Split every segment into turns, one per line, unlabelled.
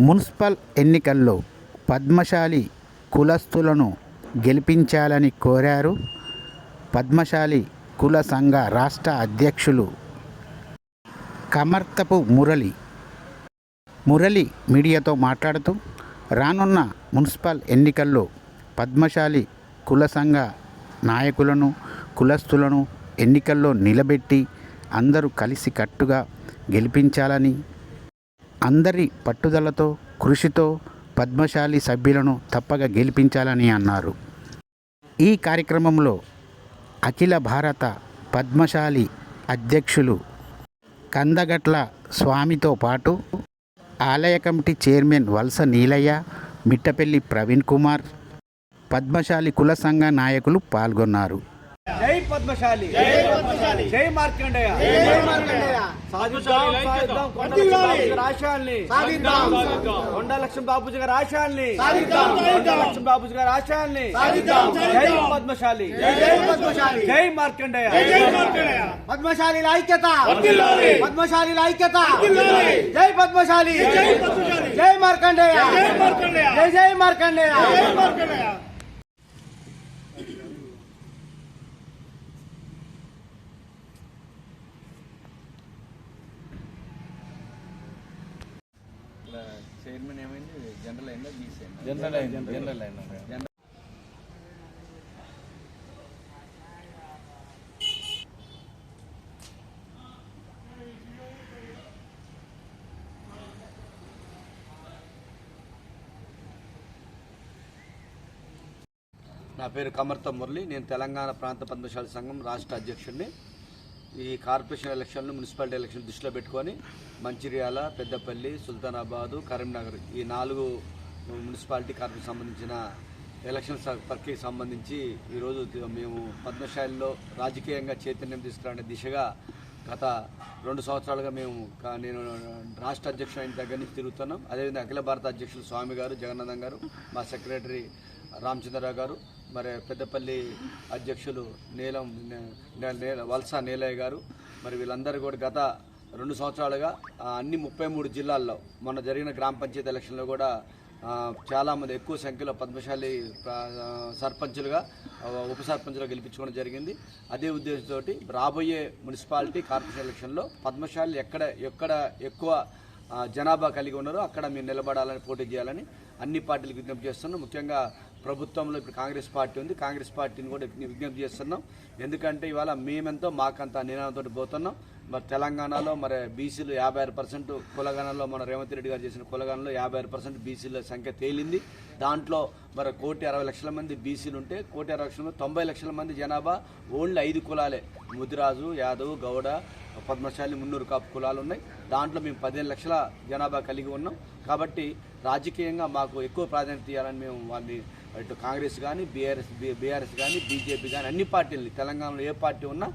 Municipal ఎన్నికల్లో పద్మశాలి కులస్తులను గెలిపించాలని కోరారు. పద్మశాలి కుల సంఘ రాష్ట్ర అధ్యక్షులు కమర్తపు మురళి. మురళి మీడియాతో మాట్లాడుతూ రానున్న మున్సిపల్ ఎన్నికల్లో పద్మశాలి కుల సంఘ నాయకులను కులస్తులను ఎన్నికల్లో నిలబెట్టి అందరూ కలిసి కట్టుగా గెలిపించాలని అందరి పట్టుదలతో కృషితో పద్మశాలి సభ్యులను తప్పక గెలిపించాలని అన్నారు. ఈ కార్యక్రమంలో అఖిల భారత పద్మశాలి అధ్యక్షులు కందగట్ల స్వామితో పాటు ఆలయ కమిటీ చైర్మన్ వలస నీలయ్య మిట్టపల్లి ప్రవీణ్ కుమార్ పద్మశాలి కుల సంఘ నాయకులు పాల్గొన్నారు.
జై పద్మశాలి జై పద్మశాలి జై మార్కండేయ జై మార్కండేయ సాధిద్దాం సాధిద్దాం కొండ లక్ష్మణ బాబుజీ గారి ఆశయాల్ని సాధిద్దాం కొండ లక్ష్మణ బాబుజీ గారి ఆశయాల్ని సాధిద్దాం కొండ లక్ష్మణ బాబుజీ గారి ఆశయాల్ని సాధిద్దాం జై పద్మశాలి జై పద్మశాలి జై మార్కండేయ జై మార్కండేయ పద్మశాలి ఐక్యత వర్ధిల్లాలి పద్మశాలి ఐక్యత వర్ధిల్లాలి జై పద్మశాలి జై పద్మశాలి జై మార్కండేయ జై మార్కండేయ జై జై మార్కండేయ
జనరల్ అయిందా బీసీ అయిందా
జనరల్ అయింది జనరల్ అయింది
జనరల్
నా పేరు కమర్త మురళి. నేను తెలంగాణ ప్రాంత పద్మశాలి సంఘం రాష్ట్ర అధ్యక్షుడిని. ఈ కార్పొరేషన్ ఎలక్షన్లు మున్సిపాలిటీ ఎలక్షన్ దృష్టిలో పెట్టుకొని మంచిర్యాల పెద్దపల్లి సుల్తానాబాదు కరీంనగర్ ఈ నాలుగు మున్సిపాలిటీ కార్పొరేషన్ సంబంధించిన ఎలక్షన్ స- ప్రక్రియకి సంబంధించి ఈరోజు మేము పద్మశాలిలో రాజకీయంగా చైతన్యం తీసుకురావడే దిశగా గత రెండు సంవత్సరాలుగా మేము నేను రాష్ట్ర అధ్యక్షుడు అయిన దగ్గర నుంచి తిరుగుతున్నాం. అదేవిధంగా అఖిల భారత అధ్యక్షులు స్వామి గారు జగన్నాథం గారు మా సెక్రటరీ రామచంద్రరావు గారు మరి పెద్దపల్లి అధ్యక్షులు నీలం వలస నీలయ్య గారు మరి వీళ్ళందరూ కూడా గత రెండు సంవత్సరాలుగా అన్ని ముప్పై మూడు జిల్లాల్లో మొన్న జరిగిన గ్రామ పంచాయతీ ఎలక్షన్లో కూడా చాలామంది ఎక్కువ సంఖ్యలో పద్మశాలి సర్పంచులుగా ఉప సర్పంచులుగా గెలిపించుకోవడం జరిగింది. అదే ఉద్దేశంతో రాబోయే మున్సిపాలిటీ కార్పొరేషన్ ఎలక్షన్లో పద్మశాలి ఎక్కడ ఎక్కడ ఎక్కువ జనాభా కలిగి ఉన్నారో అక్కడ మీరు నిలబడాలని పోటీ చేయాలని అన్ని పార్టీలకు విజ్ఞప్తి చేస్తున్నాం. ముఖ్యంగా ప్రభుత్వంలో ఇప్పుడు కాంగ్రెస్ పార్టీ ఉంది. కాంగ్రెస్ పార్టీని కూడా విజ్ఞప్తి చేస్తున్నాం. ఎందుకంటే ఇవాళ మేమెంతో మాకంత నినాదంతో పోతున్నాం. మరి తెలంగాణలో మరి బీసీలు యాభై ఆరు పర్సెంట్ కులగణంలో మన రేవంత్ రెడ్డి గారు చేసిన కులగణంలో యాభై ఆరు పర్సెంట్ బీసీల సంఖ్య తేలింది. దాంట్లో మరి కోటి అరవై లక్షల మంది బీసీలు ఉంటే కోటి అరవై లక్షల మంది తొంభై లక్షల మంది జనాభా ఓన్లీ ఐదు కులాలే. ముదిరాజు యాదవ్ గౌడ పద్మశాలి మున్నూరు కాపు కులాలు ఉన్నాయి దాంట్లో మేము పదిహేను లక్షల జనాభా కలిగి ఉన్నాం. కాబట్టి రాజకీయంగా మాకు ఎక్కువ ప్రాధాన్యత ఇవ్వాలని మేము వాళ్ళని ఇటు కాంగ్రెస్ కానీ బీఆర్ఎస్ బీఆర్ఎస్ కానీ బీజేపీ కానీ అన్ని పార్టీలు తెలంగాణలో ఏ పార్టీ ఉన్నా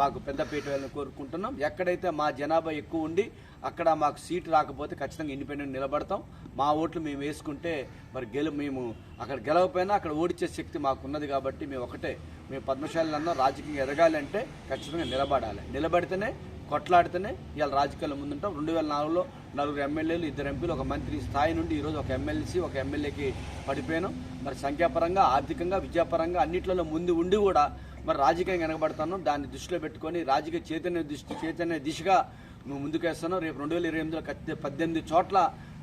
మాకు పెద్దపీట వెళ్ళిన కోరుకుంటున్నాం. ఎక్కడైతే మా జనాభా ఎక్కువ ఉండి అక్కడ మాకు సీటు రాకపోతే ఖచ్చితంగా ఇండిపెండెంట్ నిలబడతాం. మా ఓట్లు మేము వేసుకుంటే మరి గెలు మేము అక్కడ గెలవకపోయినా అక్కడ ఓడిచ్చే శక్తి మాకు ఉన్నది కాబట్టి మేము ఒకటే. మేము పద్మశాలందరం రాజకీయం ఎదగాలంటే ఖచ్చితంగా నిలబడాలి. నిలబడితేనే కొట్లాడితేనే ఇవాళ రాజకీయాల్లో ముందుంటాం. రెండు వేల నాలుగులో నలుగురు ఎమ్మెల్యేలు ఇద్దరు ఎంపీలు ఒక మంత్రి స్థాయి నుండి ఈరోజు ఒక ఎమ్మెల్సీ ఒక ఎమ్మెల్యేకి పడిపోయాను. మరి సంఖ్యాపరంగా ఆర్థికంగా విద్యాపరంగా అన్నిట్లలో ముందు ఉండి కూడా మరి రాజకీయంగా వెనకబడుతున్నాం దాన్ని దృష్టిలో పెట్టుకొని రాజకీయ చైతన్య దృష్టి చైతన్య దిశగా నువ్వు ముందుకేస్తున్నావు రేపు రెండు వేల ఇరవై ఎనిమిదిలో కత్తి- పద్దెనిమిది చోట్ల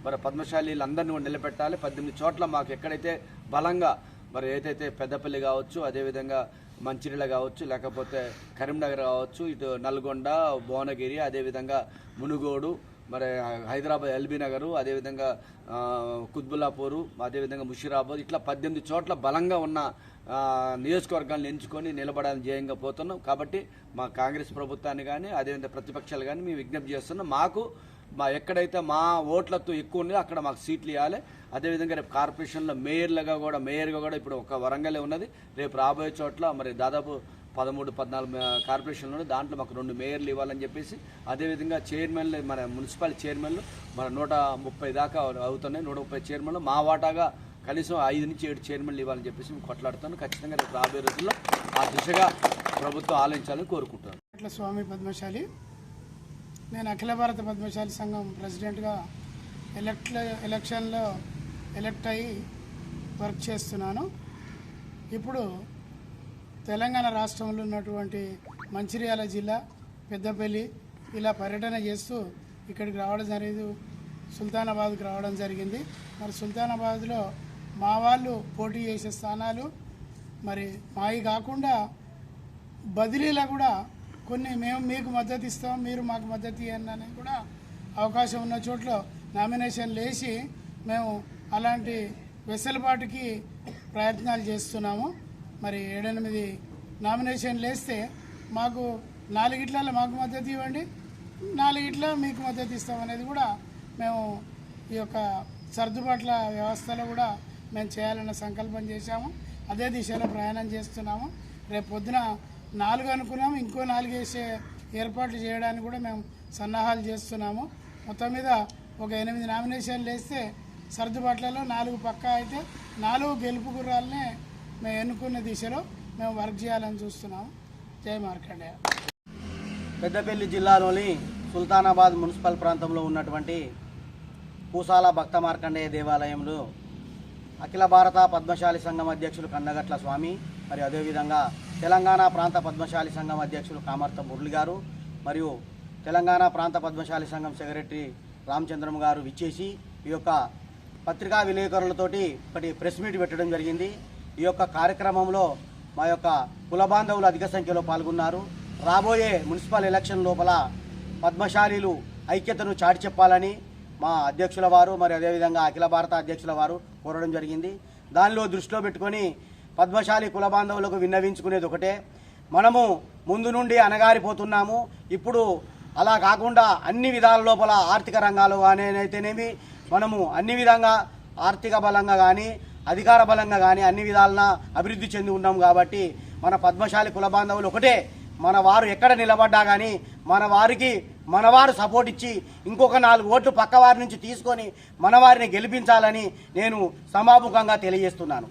మరి పద్మశాలీలందరినీ కూడా నిలబెట్టాలి. పద్దెనిమిది చోట్ల మాకు ఎక్కడైతే బలంగా మరి ఏదైతే పెద్దపల్లి కావచ్చు అదేవిధంగా మంచిర్యాల కావచ్చు లేకపోతే కరీంనగర్ కావచ్చు ఇటు నల్గొండ భువనగిరి అదేవిధంగా మునుగోడు మరి హైదరాబాద్ ఎల్బీ నగరు అదేవిధంగా కుత్బుల్లాపూరు అదేవిధంగా ముషిరాబాద్ ఇట్లా పద్దెనిమిది చోట్ల బలంగా ఉన్న నియోజకవర్గాలను ఎంచుకొని నిలబడాలని ధ్యేయంగా పోతున్నాం. కాబట్టి మా కాంగ్రెస్ ప్రభుత్వాన్ని కానీ అదేవిధంగా ప్రతిపక్షాలు కానీ మేము విజ్ఞప్తి చేస్తున్నాం. మాకు మా ఎక్కడైతే మా ఓట్లతో ఎక్కువ ఉన్నాయో అక్కడ మాకు సీట్లు ఇవ్వాలి. అదేవిధంగా రేపు కార్పొరేషన్లో మేయర్లుగా కూడా మేయర్గా కూడా ఇప్పుడు ఒక వరంగలే ఉన్నది. రేపు రాబోయే చోట్ల మరి దాదాపు పదమూడు పద్నాలుగు కార్పొరేషన్లు ఉన్నాయి. దాంట్లో మాకు రెండు మేయర్లు ఇవ్వాలని చెప్పేసి అదేవిధంగా చైర్మన్లు మన మున్సిపల్ చైర్మన్లు మన నూట ముప్పై దాకా అవుతున్నాయి. నూట ముప్పై చైర్మన్లు. మా వాటాగా కనీసం ఐదు నుంచి ఏడు చైర్మన్లు ఇవ్వాలని చెప్పేసి మేము కొట్లాడుతాను ఖచ్చితంగా రేపు రాబోయే రోజుల్లో ఆ దిశగా ప్రభుత్వం ఆలోచించాలని కోరుకుంటాను
అట్ల స్వామి పద్మశాలి. నేను అఖిల భారత పద్మశాలి సంఘం ప్రెసిడెంట్గా
ఎలక్ట్ ఎలక్షన్లో ఎలక్ట్ అయ్యి వర్క్ చేస్తున్నాను. ఇప్పుడు తెలంగాణ రాష్ట్రంలో ఉన్నటువంటి మంచిర్యాల జిల్లా పెద్దపల్లి ఇలా పర్యటన చేస్తూ ఇక్కడికి రావడం జరిగింది. సుల్తానాబాద్కి రావడం జరిగింది. మరి సుల్తానాబాద్లో మా వాళ్ళు పోటీ చేసే స్థానాలు మరి మావి కాకుండా బదిలీలో కూడా కొన్ని మేము మీకు మద్దతు ఇస్తాం మీరు మాకు మద్దతు ఇవ్వండి అని కూడా అవకాశం ఉన్న చోట్ల నామినేషన్ లేచి మేము అలాంటి వెసులుబాటుకి ప్రయత్నాలు చేస్తున్నాము. మరి ఏడెనిమిది నామినేషన్ లేస్తే మాకు నాలుగిట్లలో మాకు మద్దతు ఇవ్వండి నాలుగిట్ల మీకు మద్దతు ఇస్తాం అనేది కూడా మేము ఈ యొక్క సర్దుబాట్ల వ్యవస్థలో కూడా మేము చేయాలన్న సంకల్పం చేశాము. అదే దిశలో ప్రయాణం చేస్తున్నాము. రేపు పొద్దున నాలుగు అనుకున్నాము. ఇంకో నాలుగు వేసే ఏర్పాట్లు చేయడానికి కూడా మేము సన్నాహాలు చేస్తున్నాము. మొత్తం మీద ఒక ఎనిమిది నామినేషన్లు వేస్తే సర్దుబాట్లలో నాలుగు పక్కా అయితే నాలుగు గెలుపు గుర్రాలనే మేము ఎన్నుకున్న దిశలో మేము వర్క్ చేయాలని చూస్తున్నాము. జయ మార్కండేయ.
పెద్దపల్లి జిల్లాలోని సుల్తానాబాద్ మున్సిపల్ ప్రాంతంలో ఉన్నటువంటి పూసాల భక్త మార్కండేయ దేవాలయంలో అఖిల భారత పద్మశాలి సంఘం అధ్యక్షులు కన్నగట్ల స్వామి మరియు అదేవిధంగా తెలంగాణ ప్రాంత పద్మశాలి సంఘం అధ్యక్షులు కామర్త మురళి గారు మరియు తెలంగాణ ప్రాంత పద్మశాలి సంఘం సెక్రటరీ రామచంద్రం గారు విచ్చేసి ఈ యొక్క పత్రికా విలేకరులతోటి ఒకటి ప్రెస్ మీట్ పెట్టడం జరిగింది. ఈ యొక్క కార్యక్రమంలో మా యొక్క కుల బాంధవులు అధిక సంఖ్యలో పాల్గొన్నారు. రాబోయే మున్సిపల్ ఎలక్షన్ లోపల పద్మశాలీలు ఐక్యతను చాటి చెప్పాలని మా అధ్యక్షుల వారు మరి అదేవిధంగా అఖిల భారత అధ్యక్షుల వారు కోరడం జరిగింది. దానిలో దృష్టిలో పెట్టుకొని పద్మశాలి కుల బాంధవులకు విన్నవించుకునేది ఒకటే. మనము ముందు నుండి అనగారిపోతున్నాము ఇప్పుడు అలా కాకుండా అన్ని విధాల లోపల ఆర్థిక రంగాలు కానీ మనము అన్ని విధంగా ఆర్థిక బలంగా కానీ అధికార బలంగా కానీ అన్ని విధాలన అభివృద్ధి చెంది ఉన్నాం కాబట్టి మన పద్మశాలి కుల బాంధవులు ఒకటే. మన వారు ఎక్కడ నిలబడ్డా కానీ మన వారికి మనవారు సపోర్ట్ ఇచ్చి ఇంకొక నాలుగు ఓట్లు పక్క వారి నుంచి తీసుకొని మనవారిని గెలిపించాలని నేను సమాముఖంగా తెలియజేస్తున్నాను.